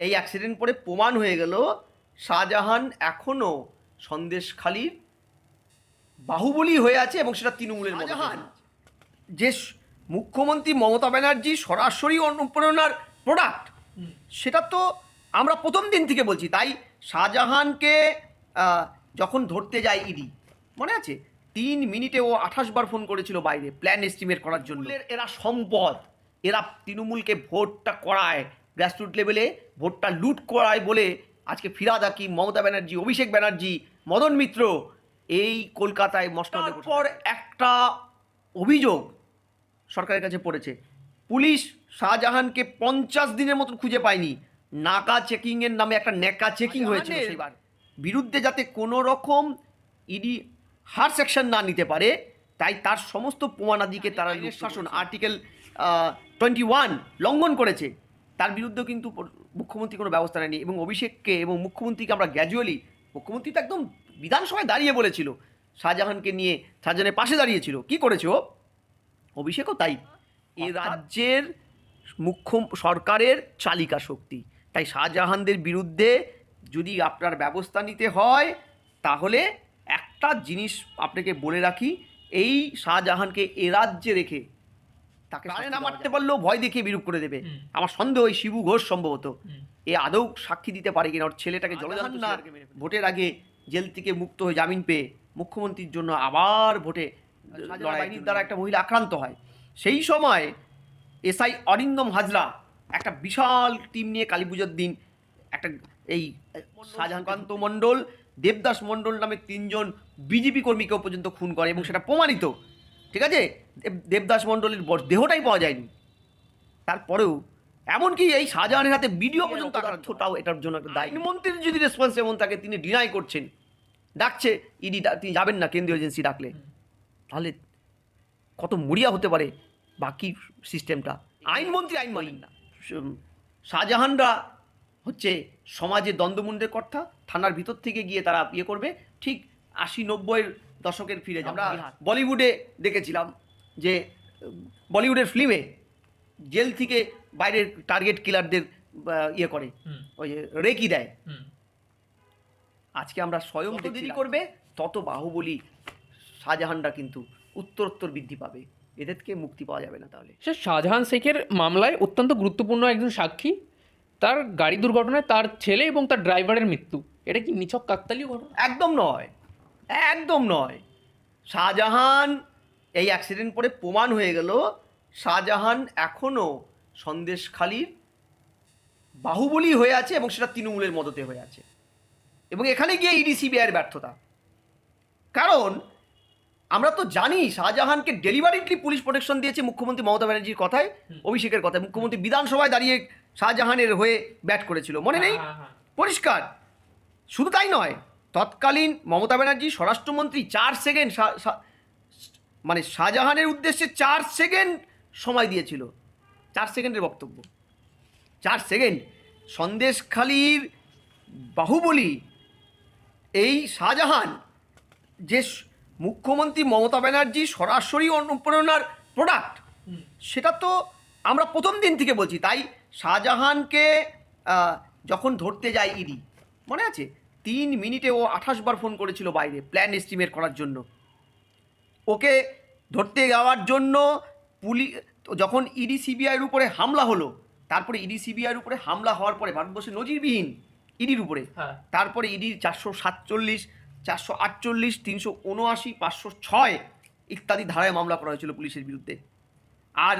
এই অ্যাক্সিডেন্ট পরে প্রমাণ হয়ে গেল শাহজাহান এখনও সন্দেশখালির বাহুবলী হয়ে আছে এবং সেটা তৃণমূলের মধ্যে যে মুখ্যমন্ত্রী মমতা ব্যানার্জি সরাসরি অনুপ্রেরণার প্রোডাক্ট সেটা তো আমরা প্রথম দিন থেকে বলছি। তাই শাহজাহানকে যখন ধরতে যায় ইডি মনে আছে? তিন মিনিটে ও আঠাশ বার ফোন করেছিল বাইরে প্ল্যান এস্টিমেট করার জন্য। এরা সম্পদ এরা তৃণমূলকে ভোটটা করায়। গ্রাসরুট লেভেলে ভোটটা লুট করায় বলে আজকে ফিরাদ হাকিম মমতা ব্যানার্জি অভিষেক ব্যানার্জি মদন মিত্র এই কলকাতায় মস্তাদের পর একটা অভিযোগ সরকারের কাছে পড়েছে। পুলিশ শাহজাহানকে পঞ্চাশ দিনের মতন খুঁজে পায়নি। নাকা চেকিংয়ের নামে একটা নেকা চেকিং হয়েছে সেবার বিরুদ্ধে যাতে কোনো রকম ইডি হার সেকশন না নিতে পারে তাই তার সমস্ত প্রমাণাদিকে তারা শাসন আর্টিকেল টোয়েন্টি ওয়ান লঙ্ঘন করেছে। তার বিরুদ্ধেও কিন্তু মুখ্যমন্ত্রী কোনো ব্যবস্থা নেয়নি এবং অভিষেককে এবং মুখ্যমন্ত্রীকে আমরা গ্র্যাজুয়ালি মুখ্যমন্ত্রী তো একদম বিধানসভায় দাঁড়িয়ে বলেছিল শাহজাহানকে নিয়ে শাহজাহানের পাশে দাঁড়িয়েছিল। কি করেছে ও? অভিষেকও তাই। এ রাজ্যের মুখ্য সরকারের চালিকা শক্তি। তাই শাহজাহানদের বিরুদ্ধে যদি আপনার ব্যবস্থা নিতে হয় তাহলে একটা জিনিস আপনাকে বলে রাখি এই শাহজাহানকে এ রাজ্যে রেখে প্রাণে না মারতে পারলেও ভয় দেখিয়ে বিরূপ করে দেবে। আমার সন্দেহ ওই শিবু ঘোষ সম্ভবত। এ আদৌ সাক্ষী দিতে পারে কিনা? ওর ছেলেটাকে জলজান না ভোটের আগে জেল থেকে মুক্ত হয়ে জামিন পেয়ে মুখ্যমন্ত্রীর জন্য আবার ভোটে বাহিনীর দ্বারা একটা মহিলা আক্রান্ত হয়। সেই সময় এসআই অরিন্দম হাজরা একটা বিশাল টিম নিয়ে কালী পুজোর দিন একটা এই শাহজাহানকান্ত মণ্ডল দেবদাস মণ্ডল নামে তিনজন বিজেপি কর্মীকেও পর্যন্ত খুন করে এবং সেটা প্রমাণিত ঠিক আছে? দেব- দেবদাস মণ্ডলের দেহটাই পাওয়া যায়নি। তারপরেও এমনকি এই শাহজাহানের হাতে ভিডিও পর্যন্ত ছোটাও এটার জন্য একটা দায়ী। মন্ত্রীর যদি রেসপন্স এমন থাকে তিনি ডিনাই করছেন। ডাকছে ইডি তিনি যাবেন না কেন্দ্রীয় এজেন্সি ডাকলে। তাহলে কত মরিয়া হতে পারে বাকি সিস্টেমটা আইনমন্ত্রী আইন মানেন না। শাহজাহানরা হচ্ছে সমাজে দ্বন্দ্বমুন্ডের কর্তা থানার ভিতর থেকে গিয়ে তারা ইয়ে করবে। ঠিক আশি নব্বইয়ের দশকের ফিরে যাবে। আমরা বলিউডে দেখেছিলাম যে বলিউডের ফিল্মে জেল থেকে বাইরের টার্গেট কিলারদের ইয়ে করে ওই যে রেকি দেয়। আজকে আমরা স্বয়ং দেরি করবে? তত বাহুবলী শাহজাহানরা কিন্তু উত্তরোত্তর বৃদ্ধি পাবে। এদেরকে মুক্তি পাওয়া যাবে না তাহলে। সে শাহজাহান শেখের মামলায় অত্যন্ত গুরুত্বপূর্ণ একজন সাক্ষী। তার গাড়ি দুর্ঘটনায় তার ছেলে এবং তার ড্রাইভারের মৃত্যু। এটা কি নিছক কাকতালীয় ঘটনা? একদম নয়। একদম নয়। শাহজাহান এই অ্যাক্সিডেন্ট পরে প্রমাণ হয়ে গেল শাহজাহান এখনও সন্দেশখালির বাহুবলী হয়ে আছে এবং সেটা তৃণমূলের মদতে হয়ে আছে। এবং এখানে গিয়ে ইডি সিবিআইয়ের ব্যর্থতা। কারণ আমরা তো জানি শাহজাহানকে ডেলিভারিটলি পুলিশ প্রোটেকশন দিয়েছে মুখ্যমন্ত্রী মমতা ব্যানার্জির কথায় অভিষেকের কথায়। মুখ্যমন্ত্রী বিধানসভায় দাঁড়িয়ে শাহজাহানের হয়ে ব্যাট করেছিল। মনে নেই? হ্যাঁ, হ্যাঁ। পরিষ্কার। শুধু তাই নয় তৎকালীন মমতা ব্যানার্জি স্বরাষ্ট্রমন্ত্রী চার সেকেন্ড মানে শাহজাহানের উদ্দেশ্যে চার সেকেন্ড সময় দিয়েছিল। চার সেকেন্ডের বক্তব্য। চার সেকেন্ড। সন্দেশখালির বাহুবলী, এই শাহজাহান যে মুখ্যমন্ত্রী মমতা ব্যানার্জি সরাসরি অনুপ্রেরণার প্রোডাক্ট সেটা তো আমরা প্রথম দিন থেকে বলছি। তাই শাহজাহানকে যখন ধরতে যায় ইডি, মনে আছে? তিন মিনিটে ও আঠাশ বার ফোন করেছিল বাইরে প্ল্যান এস্টিমেট করার জন্য। ওকে ধরতে যাওয়ার জন্য পুলি যখন ইডি সিবিআইয়ের উপরে হামলা হলো তারপরে ইডি সিবিআইয়ের উপরে হামলা হওয়ার পরে ভারতবর্ষে নজিরবিহীন ইডির উপরে হ্যাঁ। তারপরে ইডির চারশো সাতচল্লিশ চারশো আটচল্লিশ তিনশো উনআশি পাঁচশো ছয় ইত্যাদি ধারায় মামলা করা হয়েছিল পুলিশের বিরুদ্ধে। আর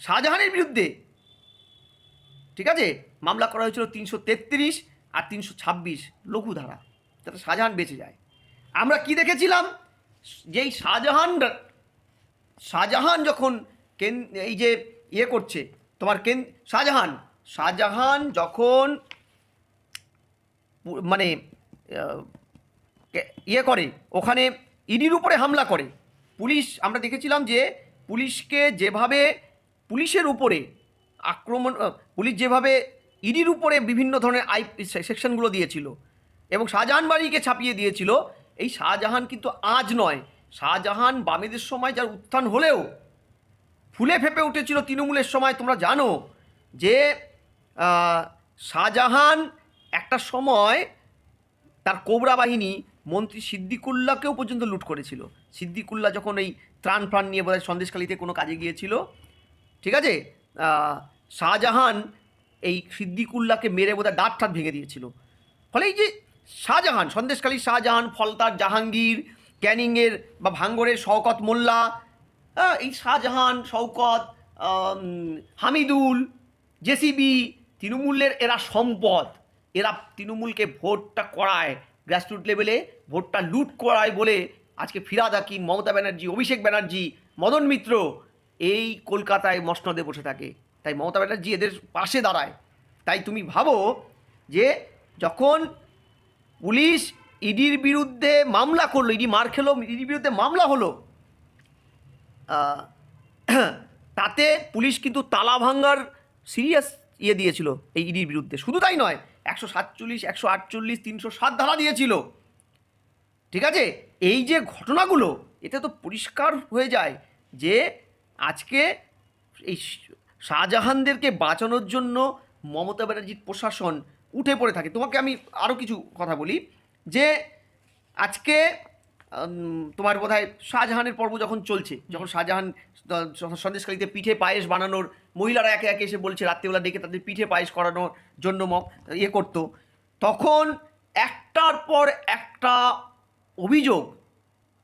শাহজাহানের বিরুদ্ধে ঠিক আছে? মামলা করা হয়েছিল তিনশো তেত্রিশ আর তিনশো ছাব্বিশ লঘুধারা, তাতে শাহজাহান বেঁচে যায়। আমরা কি দেখেছিলাম? যেই শাহজাহান শাহজাহান যখন কেন এই যে ইয়ে করছে, তোমার কেন শাহজাহান শাহজাহান যখন মানে ইয়ে করে, ওখানে ইডির উপরে হামলা করে। পুলিশ আমরা দেখেছিলাম যে পুলিশকে যেভাবে পুলিশের উপরে আক্রমণ পুলিশ যেভাবে ইডির উপরে বিভিন্ন ধরনের আই সেকশনগুলো দিয়েছিল। এবং শাহজাহান বাড়িকে ছাপিয়ে দিয়েছিল। এই শাহজাহান কিন্তু আজ নয়। শাহজাহান বামেদের সময় যার উত্থান হলেও ফুলে ফেপে উঠেছিল তৃণমূলের সময়, তোমরা জানো যে শাহজাহান একটা সময় তার কোবরা বাহিনী মন্ত্রী সিদ্দিকুল্লাহকেও পর্যন্ত লুট করেছিল। সিদ্দিকুল্লাহ যখন এই ত্রাণ প্রাণ নিয়ে বোধহয় সন্দেশখালিতে কোনো কাজে গিয়েছিল, ঠিক আছে? শাহজাহান এই সিদ্দিকুল্লাহকে মেরে বোধহয় দাঁত ঠাত ভেঙে দিয়েছিল। ফলে এই যে শাহজাহান সন্দেশকালী শাহজাহান ফলতার জাহাঙ্গীর ক্যানিংয়ের বা ভাঙ্গরের শওকত মোল্লা হ্যাঁ, এই শাহজাহান শওকত হামিদুল জেসিবি তৃণমূলের এরা সম্পদ। এরা তৃণমূলকে ভোটটা করায় গ্রাসরুট লেভেলে ভোটটা লুট করায় বলে আজকে ফিরাদ হাকিম মমতা ব্যানার্জি অভিষেক ব্যানার্জি মদন মিত্র এই কলকাতায় মসনদে বসে থাকে। তাই মমতা ব্যানার্জি এদের পাশে দাঁড়ায়। তাই তুমি ভাবো যে যখন পুলিশ ইডির বিরুদ্ধে মামলা করল, ইডি মার খেলো, ইডির বিরুদ্ধে মামলা হলো তাতে পুলিশ কিন্তু তালা ভাঙ্গার সিরিয়াস ইয়ে দিয়েছিল এই ইডির বিরুদ্ধে। শুধু তাই নয়, একশো সাতচল্লিশ, একশো আটচল্লিশ, তিনশো সাত ধারা দিয়েছিল। ঠিক আছে? এই যে ঘটনাগুলো, এতে তো পরিষ্কার হয়ে যায় যে আজকে এই শাহজাহানদেরকে বাঁচানোর জন্য মমতা ব্যানার্জির প্রশাসন উঠে পড়ে থাকে। তোমাকে আমি আরও কিছু কথা বলি, যে আজকে তোমার বোধহয় শাহজাহানের পর্ব যখন চলছে, যখন শাহজাহান স- সন্দেশকারীতে পিঠে পায়েস বানানোর মহিলারা একে একে এসে বলছে, রাত্রিবেলা ডেকে তাদের পিঠে পায়েস করানোর জন্য ইয়ে করতো, তখন একটার পর একটা অভিযোগ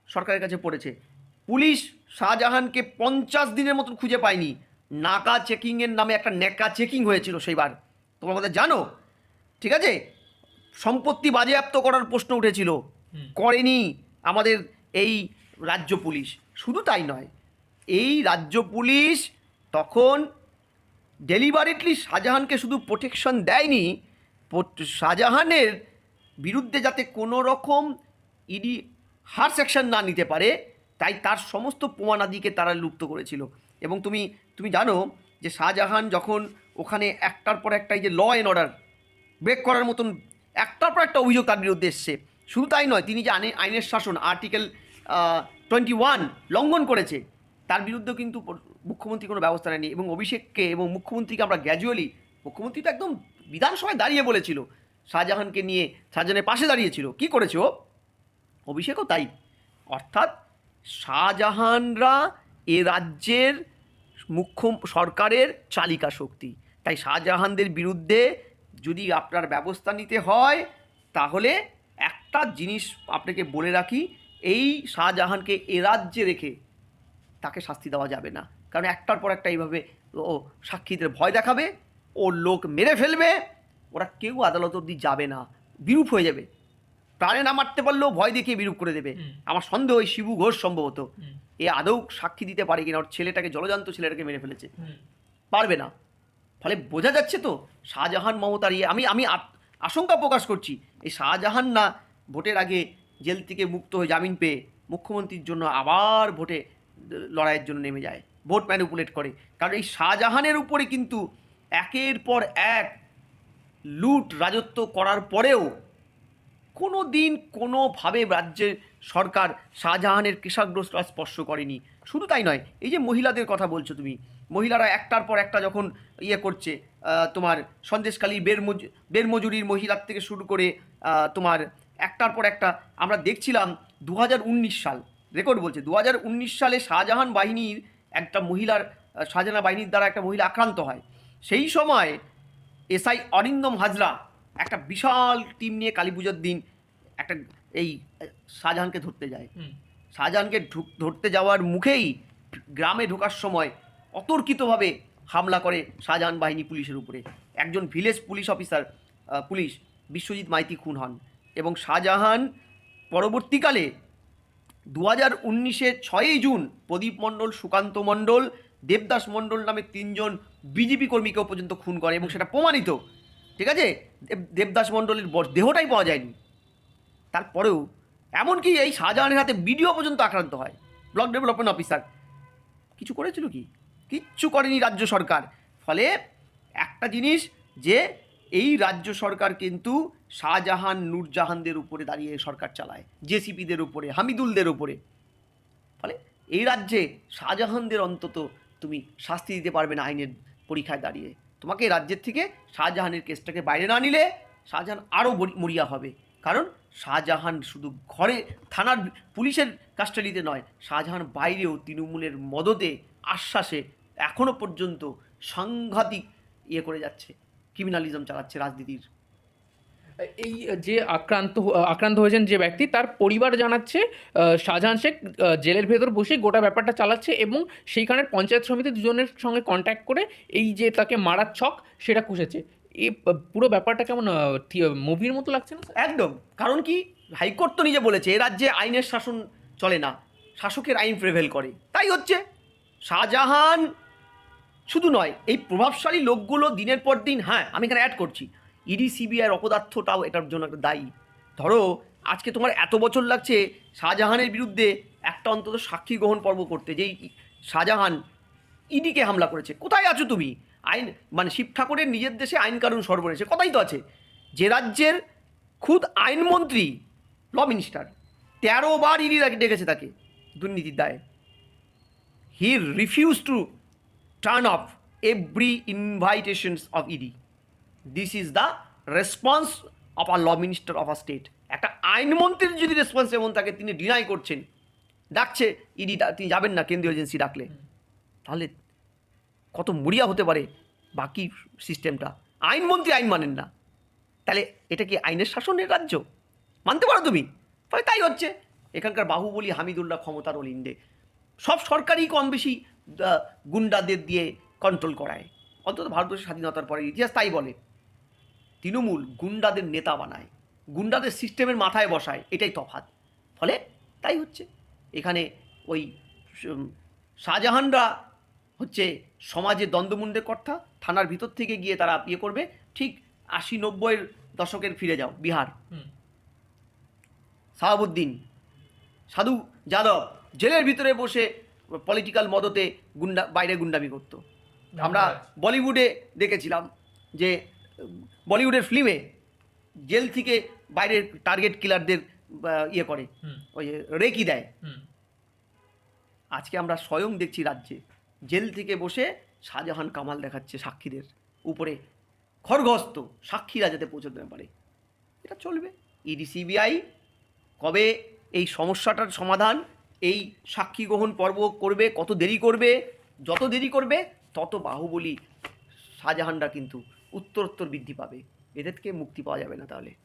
সরকারের কাছে পড়েছে। পুলিশ শাহজাহানকে পঞ্চাশ দিনের মতন খুঁজে পায়নি। নাকা চেকিংয়ের নামে একটা নেকা চেকিং হয়েছিল সেইবার। তোমরা আমাদের জানো? ঠিক আছে? সম্পত্তি বাজেয়াপ্ত করার প্রশ্ন উঠেছিল। করেনি আমাদের এই রাজ্য পুলিশ। শুধু তাই নয় এই রাজ্য পুলিশ তখন ডেলিভারেটলি শাহজাহানকে শুধু প্রোটেকশন দেয়নি শাহজাহানের বিরুদ্ধে যাতে কোনো রকম ইডি হার্স অ্যাকশন না নিতে পারে তাই তার সমস্ত প্রমাণাদিকে তারা লুপ্ত করেছিল। এবং তুমি তুমি জানো যে শাহজাহান যখন ওখানে একটার পর একটা এই যে ল অ্যান্ড অর্ডার ব্রেক করার মতন একটার পর একটা অভিযোগ তার বিরুদ্ধে এসছে। শুধু তাই নয়, তিনি যে আইনে- আইনের শাসন আর্টিকেল টোয়েন্টি ওয়ান লঙ্ঘন করেছে, তার বিরুদ্ধেও কিন্তু মুখ্যমন্ত্রী কোনো ব্যবস্থা নেয়নি এবং অভিষেককে এবং মুখ্যমন্ত্রীকে আমরা গ্র্যাজুয়ালি মুখ্যমন্ত্রী তো একদম বিধানসভায় দাঁড়িয়ে বলেছিল, শাহজাহানকে নিয়ে শাহজাহানের পাশে দাঁড়িয়েছিল। কি করেছে ও? অভিষেকও তাই। অর্থাৎ শাহজাহানরা এ রাজ্যের মুখ্য সরকারের চালিকা শক্তি। তাই শাহজাহানদের বিরুদ্ধে যদি আপনার ব্যবস্থা নিতে হয়, তাহলে একটা জিনিস আপনাকে বলে রাখি, এই শাহজাহানকে এ রাজ্যে রেখে তাকে শাস্তি দেওয়া যাবে না। কারণ একটার পর একটা এইভাবে ও সাক্ষীদের ভয় দেখাবে, ও লোক মেরে ফেলবে, ওরা কেউ আদালত অবধি যাবে না। বিরূপ হয়ে যাবে। প্রাণে না মারতে পারলেও ভয় দেখিয়ে বিরূপ করে দেবে। আমার সন্দেহ ওই শিবু ঘোষ সম্ভবত। এ আদৌ সাক্ষী দিতে পারে কিনা ওর ছেলেটাকে জলজান্ত ছেলেটাকে মেরে ফেলেছে। পারবে না। ফলে বোঝা যাচ্ছে তো শাহজাহান মমতার ইয়ে আমি আমি আশঙ্কা প্রকাশ করছি এই শাহজাহান না ভোটের আগে জেল থেকে মুক্ত হয়ে জামিন পেয়ে মুখ্যমন্ত্রীর জন্য আবার ভোটে লড়াইয়ের জন্য নেমে যায় ভোট ম্যানিপুলেট করে। কারণ এই শাহজাহানের উপরে কিন্তু একের পর এক লুট রাজত্ব করার পরেও কোনো দিন কোনোভাবে রাজ্যের সরকার শাহজাহানের কৃষকগ্রস্ত আর স্পর্শ করেনি। শুধু তাই নয়, এই যে মহিলাদের কথা বলছো তুমি, মহিলারা একটার পর একটা যখন ইয়ে করছে তোমার সন্দেশখালী বেরমজ, বেরমজুরির মহিলার থেকে শুরু করে তোমার একটার পর একটা, আমরা দেখছিলাম দু হাজার উনিশ সাল রেকর্ড বলছে দু হাজার উনিশ সালে শাহজাহান বাহিনীর একটা মহিলার শাহজাহান বাহিনীর দ্বারা একটা মহিলা আক্রান্ত হয়। সেই সময় এসআই অরিন্দম হাজরা একটা বিশাল টিম নিয়ে কালী পুজোর দিন একটা এই শাহজাহানকে ধরতে যায়। শাহজাহানকে ধরতে যাওয়ার মুখেই গ্রামে ঢোকার সময় অতর্কিতভাবে হামলা করে শাহজাহান বাহিনী পুলিশের উপরে। একজন village police officer police Biswajit Maiti খুন হন এবং শাহজাহান পরবর্তীকালে দু হাজার উনিশের ছয়ই জুন প্রদীপ মণ্ডল সুকান্ত মণ্ডল দেবদাস মণ্ডল নামে তিনজন বিজেপি কর্মীকেও পর্যন্ত খুন করে এবং সেটা প্রমাণিত। ঠিক আছে? দেবদাস মণ্ডলের দেহটাই পাওয়া যায়নি। তারপরেও এমনকি এই শাহজাহানের হাতে বিডিও পর্যন্ত আক্রান্ত হয়, ব্লক ডেভেলপমেন্ট অফিসার। কিছু করেছিল কি? কিচ্ছু করেনি রাজ্য সরকার। ফলে একটা জিনিস যে এই রাজ্য সরকার কিন্তু শাহজাহান, নূরজাহানদের উপরে দাঁড়িয়ে সরকার চালায়, জেসিপিদের উপরে, হামিদুলদের উপরে। ফলে এই রাজ্যে শাহজাহানদের অন্তত তুমি শাস্তি দিতে পারবে না আইনের পরীক্ষায় দাঁড়িয়ে। তোমাকে রাজ্যের থেকে শাহজাহানের কেসটাকে বাইরে না নিলে শাহজাহান আরও মরিয়া হবে। কারণ শাহজাহান শুধু ঘরে, থানার পুলিশের কাস্টাডিতে নয়, শাহজাহান বাইরেও তৃণমূলের মদতে, আশ্বাসে এখনও পর্যন্ত সাংঘাতিক ইয়ে করে যাচ্ছে। ক্রিমিনালিজম চালাচ্ছে রাজনীতির। এই, যে আক্রান্ত আক্রান্ত হয়েছেন যে ব্যক্তি, তার পরিবার জানাচ্ছে শাহজাহান শেখ জেলের ভেতর বসে গোটা ব্যাপারটা চালাচ্ছে এবং সেইখানের পঞ্চায়েত সমিতি দুজনের সঙ্গে কন্ট্যাক্ট করে এই যে তাকে মারার ছক সেটা কষেছে। এই পুরো ব্যাপারটা কেমন মুভির মতো লাগছে না? একদম। কারণ কি? হাইকোর্ট তো নিজে বলেছে, এ রাজ্যে আইনের শাসন চলে না, শাসকের আইন প্রেভেল করে। তাই হচ্ছে, শাহজাহান শুধু নয়, এই প্রভাবশালী লোকগুলো দিনের পর দিন হ্যাঁ আমি এখানে অ্যাড করছি ইডি সিবিআইয়ের অপদার্থটাও এটার জন্য একটা দায়ী। ধরো, আজকে তোমার এত বছর লাগছে শাহজাহানের বিরুদ্ধে একটা অন্তত সাক্ষী গ্রহণ পর্ব করতে, যেই শাহজাহান ইডিকে হামলা করেছে। কোথায় আছো তুমি? আইন মানে শিব ঠাকুরের নিজের দেশে আইন কানুন সর্বনেশে কথাই তো আছে। যে রাজ্যের খুদ আইনমন্ত্রী, ল মিনিস্টার, তেরো বার ইডি ডেকেছে তাকে, দুর্নীতির দায়ে। He refuse to turn off every invitations of ED. This is the response of a law minister of a state একটা আইনমন্ত্রীর যদি রেসপন্স এমন তাকে তিনি ডিনাই করছেন। ডাকছে ইডি তিনি যাবেন না, কেন্দ্রীয় এজেন্সি ডাকলে। তাহলে কত মরিয়া হতে পারে বাকি সিস্টেমটা আইনমন্ত্রী আইন মানেন না। তাহলে এটা কি আইনের শাসনের রাজ্য? মানতে পারো তুমি? ফলে তাই হচ্ছে। এখানকার বাহুবলী হামিদুল্লাহ ক্ষমতার অলিন্দে। সব সরকারই কম বেশি গুন্ডাদের দিয়ে কন্ট্রোল করায়। অন্তত ভারতবর্ষের স্বাধীনতার পরে ইতিহাস তাই বলে। তৃণমূল গুন্ডাদের নেতা বানায় গুন্ডাদের সিস্টেমের মাথায় বসায় এটাই তফাৎ। ফলে তাই হচ্ছে। এখানে ওই শাহজাহানরা হচ্ছে সমাজে দ্বন্দ্বমুন্ডের কর্তা থানার ভিতর থেকে গিয়ে তারা ইয়ে করবে ঠিক আশি নব্বইয়ের দশকের ফিরে যাও বিহার। শাহাবুদ্দিন সাধু যাদব জেলের ভিতরে বসে পলিটিক্যাল মদতে গুন্ডা বাইরে গুন্ডামি করতো। আমরা বলিউডে দেখেছিলাম যে বলিউডের ফিল্মে জেল থেকে বাইরের টার্গেট কিলারদের ইয়ে করে। ওই রেকি দেয়। আজকে আমরা স্বয়ং দেখছি রাজ্যে। জেল থেকে বসে শাহজাহান কামাল দেখাচ্ছে সাক্ষীদের। উপরে খড়গস্ত সাক্ষীরা যাতে পৌঁছতে না পারে। এটা চলবে। ইডি সিবিআই কবে এই সমস্যাটার সমাধান এই সাক্ষী গ্রহণ পর্ব করবে কত দেরি করবে যত দেরি করবে তত বাহুবলী শাহজাহানরা কিন্তু উত্তরোত্তর বৃদ্ধি পাবে। এদের থেকে মুক্তি পাওয়া যাবে না তাহলে।